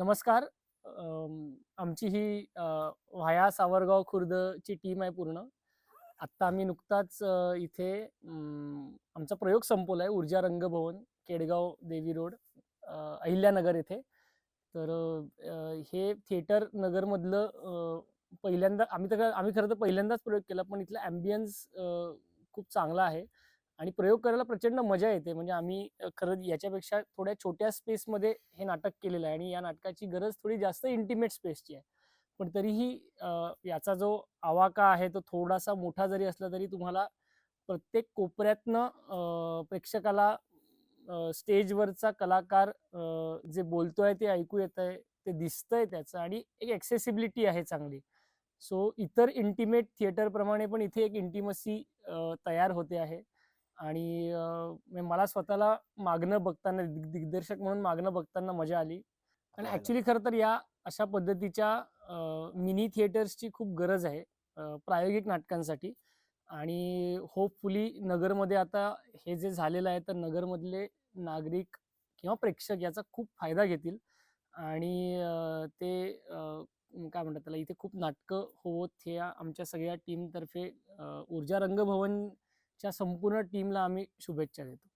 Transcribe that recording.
नमस्कार. आमची ही व्हाया सावरगाव खुर्दची टीम आहे पूर्ण. आत्ता आम्ही नुकताच इथे आमचा प्रयोग संपवला आहे ऊर्जा रंगभवन केडगाव देवी रोड अहिल्यानगर येथे. तर हे थिएटर नगरमधलं पहिल्यांदा आम्ही तर आम्ही खरं तर पहिल्यांदाच प्रयोग केला पण इथला ॲम्बियन्स खूप चांगला आहे. आणि प्रयोग करायला प्रचंड मजा येते. म्हणजे आम्ही खरं याच्यापेक्षा थोड्या छोट्या स्पेसमध्ये हे नाटक केलेलं आहे आणि या नाटकाची गरज थोडी जास्त इंटिमेट स्पेसची आहे. पण तरीही याचा जो आवाका आहे तो थोडासा मोठा जरी असला तरी तुम्हाला प्रत्येक कोपऱ्यातनं प्रेक्षकाला स्टेजवरचा कलाकार जे बोलतोय ते ऐकू येत आहे ते दिसतंय त्याचं आणि एक ॲक्सेसिबिलिटी आहे चांगली. सो इतर इंटिमेट थिएटरप्रमाणे पण इथे एक इंटिमसी तयार होते आहे. आणि म्हणजे मला स्वतःला मागणं बघताना दिग- दिग्दर्शक म्हणून मागणं बघताना मजा आली. आणि कळालं. ॲक्च्युली खरं तर या अशा पद्धतीच्या मिनी थिएटर्सची खूप गरज आहे प्रायोगिक नाटकांसाठी. आणि होपफुली नगरमध्ये आता हे जे झालेलं आहे तर नगरमधले नागरिक किंवा प्रेक्षक याचा खूप फायदा घेतील. आणि ते काय म्हणतात त्याला इथे खूप नाटकं होत हे आमच्या सगळ्या टीमतर्फे ऊर्जा च्या संपूर्ण टीमला आम्ही शुभेच्छा देतो.